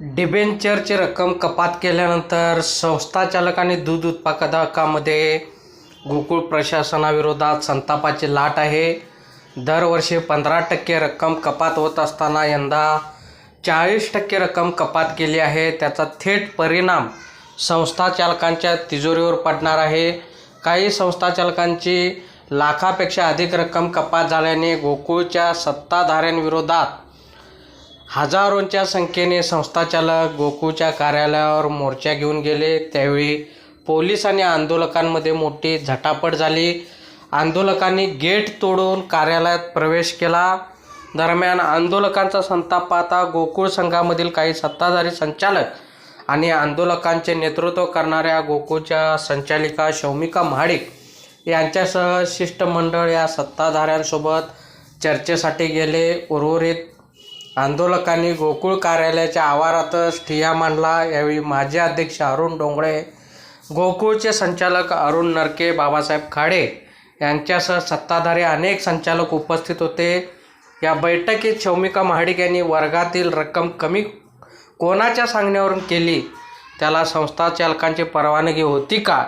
डिबेंचरची रक्कम कपात केल्यानंतर संस्थाचालक आणि दूध उत्पादकामध्ये गोकुळ प्रशासनाविरोधात संतापाची लाट आहे. दरवर्षी पंधरा टक्के रक्कम कपात होत असताना यंदा चाळीस टक्के रक्कम कपात केली आहे. त्याचा थेट परिणाम संस्थाचालकांच्या तिजोरीवर पडणार आहे. काही संस्थाचालकांची लाखापेक्षा अधिक रक्कम कपात झाल्याने गोकुळच्या सत्ताधाऱ्यांविरोधात हजारोंच्या संख्येने संस्थाचालक गोकुळच्या कार्यालयावर मोर्चा घेऊन गेले. त्यावेळी पोलीस आणि आंदोलकांमध्ये मोठी झटापट झाली. आंदोलकांनी गेट तोडून कार्यालयात प्रवेश केला. दरम्यान आंदोलकांचा संताप पाहता गोकुळ संघामधील काही सत्ताधारी संचालक आणि आंदोलकांचे नेतृत्व करणाऱ्या गोकुळच्या संचालिका शौमिका महाडिक यांच्यासह शिष्टमंडळ या सत्ताधाऱ्यांसोबत चर्चेसाठी गेले. उर्वरित आंदोलकांनी गोकुळ कार्यालयाच्या आवारातच ठिय्या मांडला. यावेळी माजी अध्यक्ष अरुण डोंगळे गोकुळचे संचालक अरुण नरके बाबासाहेब खाडे यांच्यासह सत्ताधारी अनेक संचालक उपस्थित होते. या बैठकीत शौमिका महाडिक यांनी वर्गातील रक्कम कमी कोणाच्या सांगण्यावरून केली? त्याला संस्था चालकांची परवानगी होती का?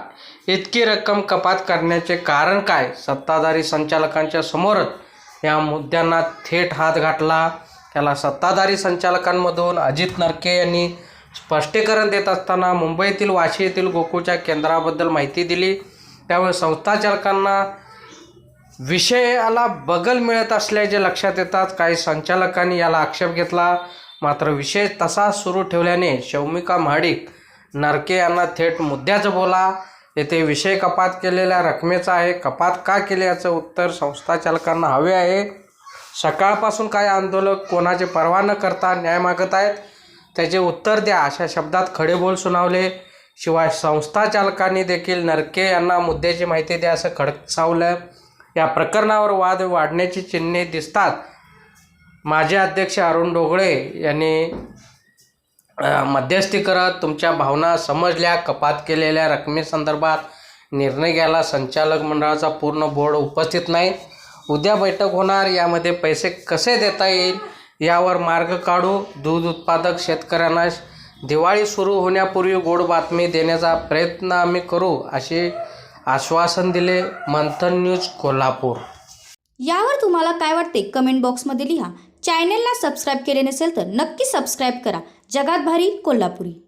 इतकी रक्कम कपात करण्याचे कारण काय? सत्ताधारी संचालकांच्या समोरच या मुद्द्यांना थेट हात घातला. याला सत्ताधारी संचालकांमधून अजित नरके यांनी स्पष्टीकरण देत असताना मुंबईतील वाशी येथील गोकुळच्या केंद्राबद्दल माहिती दिली. त्यामुळे संस्थाचालकांना विषयाला बगल मिळत असल्याचे लक्षात येतात काही संचालकांनी याला आक्षेप घेतला. मात्र विषय तसा सुरू ठेवल्याने शौमिका महाडिक नरके यांना थेट मुद्द्याचं बोला. येथे विषय कपात केलेल्या रकमेचा आहे. कपात का केले याचं उत्तर संस्थाचालकांना हवे आहे. सकाळपासून काय आंदोलक कोणाचे पर्वा न करता न्याय मागत आहेत त्याचे उत्तर द्या अशा शब्दात खडेबोल सुनावले. शिवाय संस्था चालकांनी देखील नरके यांना मुद्द्याची माहिती द्या असं खडसावलं या प्रकरणावर वाद वाढण्याची चिन्हे दिसतात. माजी अध्यक्ष अरुण डोगळे यांनी मध्यस्थी करत तुमच्या भावना समजल्या कपात केलेल्या रकमेसंदर्भात निर्णय घ्यायला संचालक मंडळाचा पूर्ण बोर्ड उपस्थित नाही. उद्या बैठक होणार यामध्ये पैसे कसे देता येईल यावर मार्ग काढू दूध उत्पादक शेतकऱ्यांना दिवाळी सुरू होण्यापूर्वी गोड बातमी देण्याचा प्रयत्न आम्ही करू असे आश्वासन दिले मंथन न्यूज कोल्हापूर. यावर तुम्हाला काय वाटते कमेंट बॉक्समध्ये लिहा. चॅनेलला सबस्क्राईब केले नसेल तर नक्की सबस्क्राईब करा. जगात भारी कोल्हापुरी.